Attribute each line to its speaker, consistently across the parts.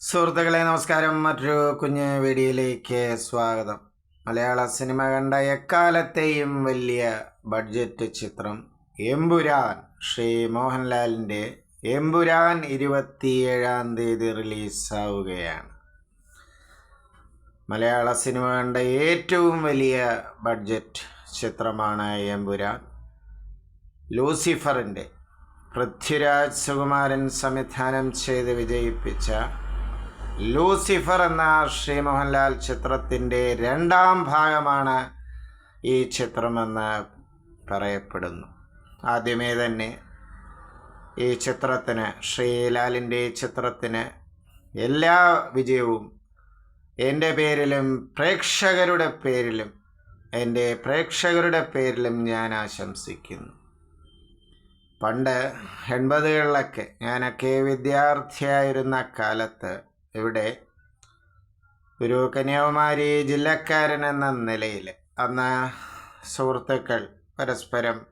Speaker 1: സുഹൃത്തുക്കളെ നമസ്കാരം. മറ്റൊരു കുഞ്ഞ് വീഡിയോയിലേക്ക് സ്വാഗതം. മലയാള സിനിമ കണ്ട എക്കാലത്തെയും വലിയ ബഡ്ജറ്റ് ചിത്രം എമ്പുരാൻ ശ്രീ മോഹൻലാലിന്റെ എമ്പുരാൻ ഇരുപത്തിയേഴാം തീയതി റിലീസാവുകയാണ്. മലയാള സിനിമ കണ്ട ഏറ്റവും വലിയ ബഡ്ജറ്റ് ചിത്രമാണ് എമ്പുരാൻ. ലൂസിഫറിന്റെ പൃഥ്വിരാജ് സുകുമാരൻ സംവിധാനം ചെയ്ത് വിജയിപ്പിച്ച ലൂസിഫർ എന്ന ശ്രീ മോഹൻലാൽ ചിത്രത്തിന്റെ രണ്ടാം ഭാഗമാണ് ഈ ചിത്രമെന്ന് പറയപ്പെടുന്നു. ആദ്യമേ തന്നെ ഈ ചിത്രത്തിന് ശ്രീലാലിന്റെ ചിത്രത്തിന് എല്ലാ വിജയവും എന്റെ പേരിലും പ്രേക്ഷകരുടെ പേരിലും എന്റെ പ്രേക്ഷകരുടെ പേരിലും ഞാൻ ആശംസിക്കുന്നു. പണ്ട് എൺപതുകളിലൊക്കെ ഞാനൊക്കെ വിദ്യാർത്ഥിയായിരുന്ന കാലത്ത് ഇവിടെ ഒരു കന്യാകുമാരി ജില്ലക്കാരൻ എന്ന നിലയിൽ അന്ന് സുഹൃത്തുക്കൾ പരസ്പരം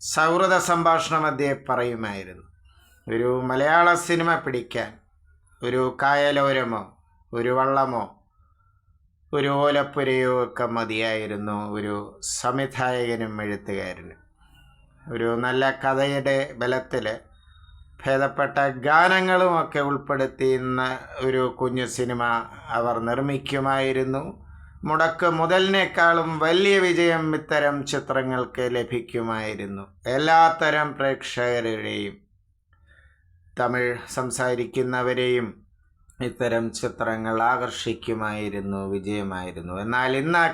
Speaker 1: സൗഹൃദ സംഭാഷണ മധ്യേ പറയുമായിരുന്നു. ഒരു മലയാള സിനിമ പിടിക്കാൻ ഒരു കായലോരമോ ഒരു വള്ളമോ ഒരു ഓലപ്പുരയോ ഒക്കെ മതിയായിരുന്നു ഒരു സംവിധായകനും എഴുത്തുകാരനും. ഒരു നല്ല കഥയുടെ ബലത്തിൽ ഭേദപ്പെട്ട ഗാനങ്ങളുമൊക്കെ ഉൾപ്പെടുത്തി ഇന്ന് ഒരു കുഞ്ഞു സിനിമ അവർ നിർമ്മിക്കുമായിരുന്നു. മുടക്ക് മുതലിനേക്കാളും വലിയ വിജയം ഇത്തരം ചിത്രങ്ങൾക്ക് ലഭിക്കുമായിരുന്നു. എല്ലാത്തരം പ്രേക്ഷകരുടെയും തമിഴ് സംസാരിക്കുന്നവരെയും ഇത്തരം ചിത്രങ്ങൾ ആകർഷിക്കുമായിരുന്നു വിജയമായിരുന്നു. എന്നാൽ ഇന്ന്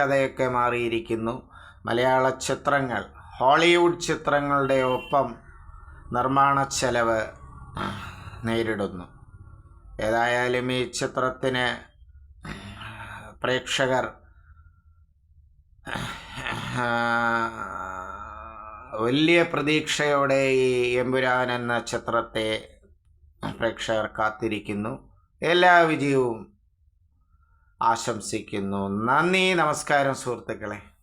Speaker 1: കഥയൊക്കെ മാറിയിരിക്കുന്നു. മലയാള ചിത്രങ്ങൾ ഹോളിവുഡ് ചിത്രങ്ങളുടെ ഒപ്പം നിർമ്മാണ ചെലവ് നേരിടുന്നു. ഏതായാലും ഈ ചിത്രത്തിന് പ്രേക്ഷകർ വലിയ പ്രതീക്ഷയോടെ ഈ എമ്പുരാൻ എന്ന ചിത്രത്തെ പ്രേക്ഷകർ കാത്തിരിക്കുന്നു. എല്ലാ വിജയവും ആശംസിക്കുന്നു. നന്ദി. നമസ്കാരം സുഹൃത്തുക്കളെ.